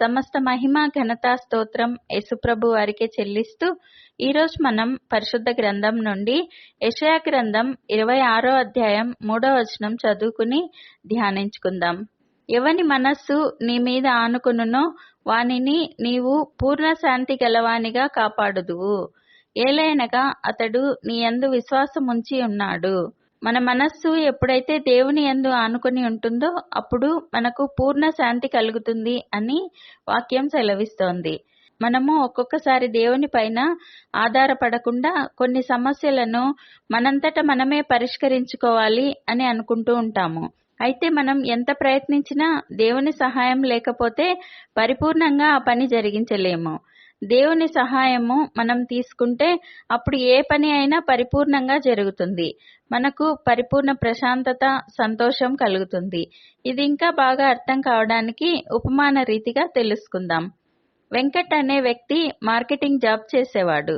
సమస్త మహిమ ఘనత స్తోత్రం యేసుప్రభు వారికే చెల్లిస్తూ ఈరోజు మనం పరిశుద్ధ గ్రంథం నుండి యషయా గ్రంథం ఇరవై ఆరో అధ్యాయం మూడో వచనం చదువుకుని ధ్యానించుకుందాం. ఎవని మనస్సు నీ మీద ఆనుకునునో వానిని నీవు పూర్ణ శాంతి గలవానిగా కాపాడుదువు. ఏలైనగా అతడు నీ యందు విశ్వాసముంచి ఉన్నాడు. మన మనస్సు ఎప్పుడైతే దేవుని ఎందు ఆనుకొని ఉంటుందో అప్పుడు మనకు పూర్ణ శాంతి కలుగుతుంది అని వాక్యం సెలవిస్తోంది. మనము ఒక్కొక్కసారి దేవుని పైన ఆధారపడకుండా కొన్ని సమస్యలను మనంతట మనమే పరిష్కరించుకోవాలి అని అనుకుంటూ ఉంటాము. అయితే మనం ఎంత ప్రయత్నించినా దేవుని సహాయం లేకపోతే పరిపూర్ణంగా ఆ పని జరిగించలేము. దేవుని సహాయము మనం తీసుకుంటే అప్పుడు ఏ పని అయినా పరిపూర్ణంగా జరుగుతుంది. మనకు పరిపూర్ణ ప్రశాంతత సంతోషం కలుగుతుంది. ఇది ఇంకా బాగా అర్థం కావడానికి ఉపమాన రీతిగా తెలుసుకుందాం. వెంకట్ అనే వ్యక్తి మార్కెటింగ్ జాబ్ చేసేవాడు.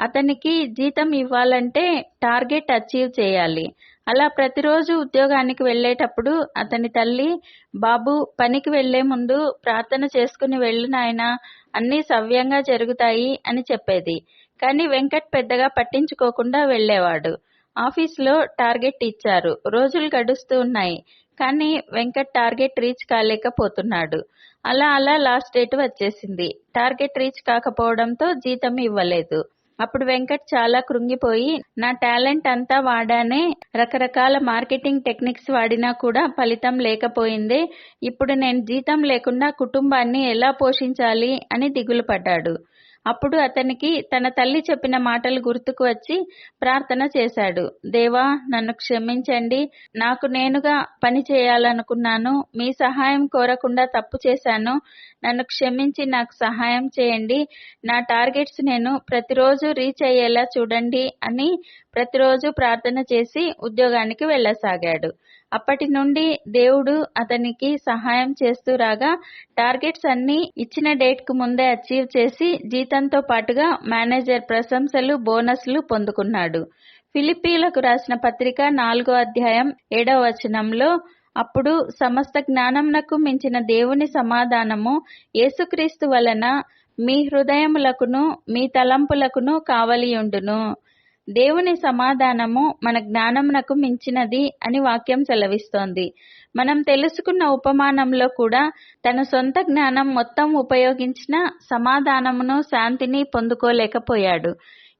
అతనికి జీతం ఇవ్వాలంటే టార్గెట్ అచీవ్ చేయాలి. అలా ప్రతిరోజు ఉద్యోగానికి వెళ్ళేటప్పుడు అతని తల్లి బాబు పనికి వెళ్ళే ముందు ప్రార్థన చేసుకుని వెళ్ళినాయనా అన్నీ సవ్యంగా జరుగుతాయి అని చెప్పేది. కానీ వెంకట్ పెద్దగా పట్టించుకోకుండా వెళ్ళేవాడు. ఆఫీస్లో టార్గెట్ ఇచ్చారు. రోజులు గడుస్తూ ఉన్నాయి. కానీ వెంకట్ టార్గెట్ రీచ్ కాలేకపోతున్నాడు. అలా అలా లాస్ట్ డేట్ వచ్చేసింది. టార్గెట్ రీచ్ కాకపోవడంతో జీతం ఇవ్వలేదు. అప్పుడు వెంకట్ చాలా కృంగిపోయి నా టాలెంట్ అంతా వాడానే రకరకాల మార్కెటింగ్ టెక్నిక్స్ వాడినా కూడా ఫలితం లేకపోయిందే. ఇప్పుడు నేను జీతం లేకుండా కుటుంబాన్ని ఎలా పోషించాలి? అని దిగులు పడ్డాడు అప్పుడు అతనికి తన తల్లి చెప్పిన మాటలు గుర్తుకు వచ్చి ప్రార్థన చేశాడు. దేవా నన్ను క్షమించండి. నాకు నేనుగా పని చేయాలనుకున్నాను. మీ సహాయం కోరకుండా తప్పు చేశాను. నన్ను క్షమించి నాకు సహాయం చేయండి. నా టార్గెట్స్ నేను ప్రతిరోజు రీచ్ అయ్యేలా చూడండి అని ప్రతిరోజు ప్రార్థన చేసి ఉద్యోగానికి వెళ్ళసాగాడు. అప్పటి నుండి దేవుడు అతనికి సహాయం చేస్తూ రాగా టార్గెట్స్ అన్ని ఇచ్చిన డేట్కు ముందే అచీవ్ చేసి జీతంతో పాటుగా మేనేజర్ ప్రశంసలు బోనస్లు పొందుకున్నాడు. ఫిలిపీలకు రాసిన పత్రిక నాలుగో అధ్యాయం ఏడవ వచనంలో అప్పుడు సమస్త జ్ఞానంనకు మించిన దేవుని సమాధానము యేసుక్రీస్తు వలన మీ హృదయములకును మీ తలంపులకును కావలియుండును. దేవుని సమాధానము మన జ్ఞానమునకు మించినది అని వాక్యం సెలవిస్తోంది. మనం తెలుసుకున్న ఉపమానంలో కూడా తన సొంత జ్ఞానం మొత్తం ఉపయోగించిన సమాధానమును శాంతిని పొందుకోలేకపోయాడు.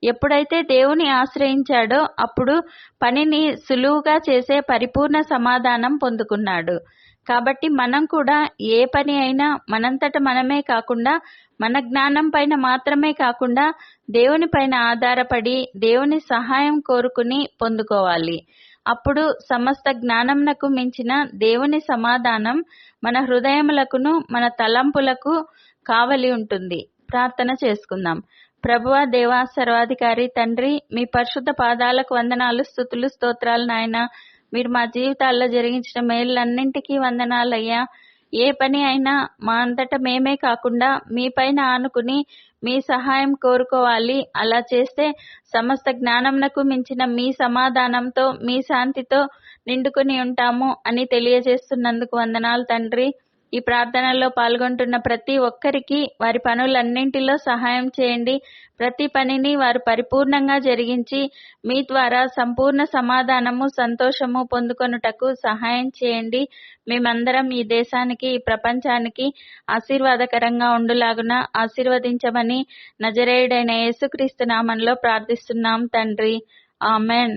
ఎప్పుడైతే దేవుని ఆశ్రయించాడో అప్పుడు పనిని సులువుగా చేసే పరిపూర్ణ సమాధానం పొందుకున్నాడు. కాబట్టి మనం కూడా ఏ పని అయినా మనంతట మనమే కాకుండా మన జ్ఞానం పైన మాత్రమే కాకుండా దేవుని పైన ఆధారపడి దేవుని సహాయం కోరుకుని పొందుకోవాలి. అప్పుడు సమస్త జ్ఞానంనకు మించిన దేవుని సమాధానం మన హృదయములకును మన తలంపులకు కావలి ఉంటుంది. ప్రార్థన చేసుకుందాం. ప్రభువ దేవా సర్వాధికారి తండ్రి మీ పరిశుద్ధ పాదాలకు వందనాలు స్థుతులు స్తోత్రాలు నాయన. మీరు మా జీవితాల్లో జరిగించిన మేళ్ళన్నింటికీ వందనాలయ్యా. ఏ పని అయినా మా అంతటా మేమే కాకుండా మీ పైన ఆనుకుని మీ సహాయం కోరుకోవాలి. అలా చేస్తే సమస్త జ్ఞానంనకు మించిన మీ సమాధానంతో మీ శాంతితో నిండుకుని ఉంటాము అని తెలియజేస్తున్నందుకు వందనాలు తండ్రి. ఈ ప్రార్థనల్లో పాల్గొంటున్న ప్రతి ఒక్కరికి వారి పనులన్నింటిలో సహాయం చేయండి. ప్రతి పనిని వారు పరిపూర్ణంగా జరిగించి మీ ద్వారా సంపూర్ణ సమాధానము సంతోషము పొందుకొనుటకు సహాయం చేయండి. మేమందరం ఈ దేశానికి ఈ ప్రపంచానికి ఆశీర్వాదకరంగా ఉండులాగున ఆశీర్వదించమని నజరేయుడైన యేసుక్రీస్తు నామంలో ప్రార్థిస్తున్నాం తండ్రి. ఆమెన్.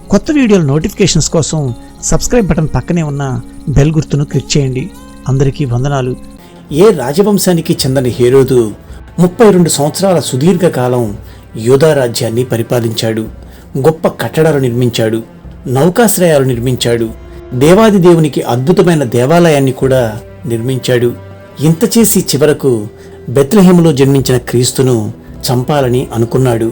కొత్త వీడియోల నోటిఫికేషన్స్ కోసం సబ్స్క్రైబ్ బటన్ పక్కనే ఉన్న బెల్ గుర్తును క్లిక్ చేయండి. అందరికీ వందనాలు. ఏ రాజవంశానికి చెందని హేరోదు ముప్పై రెండు సంవత్సరాల సుదీర్ఘకాలం యోధారాజ్యాన్ని యోధా రాజ్యాన్ని పరిపాలించాడు. గొప్ప కట్టడాలు నిర్మించాడు. నౌకాశ్రయాలు నిర్మించాడు. దేవాది దేవునికి అద్భుతమైన దేవాలయాన్ని కూడా నిర్మించాడు. ఇంత చేసి చివరకు బెత్లహేములో జన్మించిన క్రీస్తును చంపాలని అనుకున్నాడు.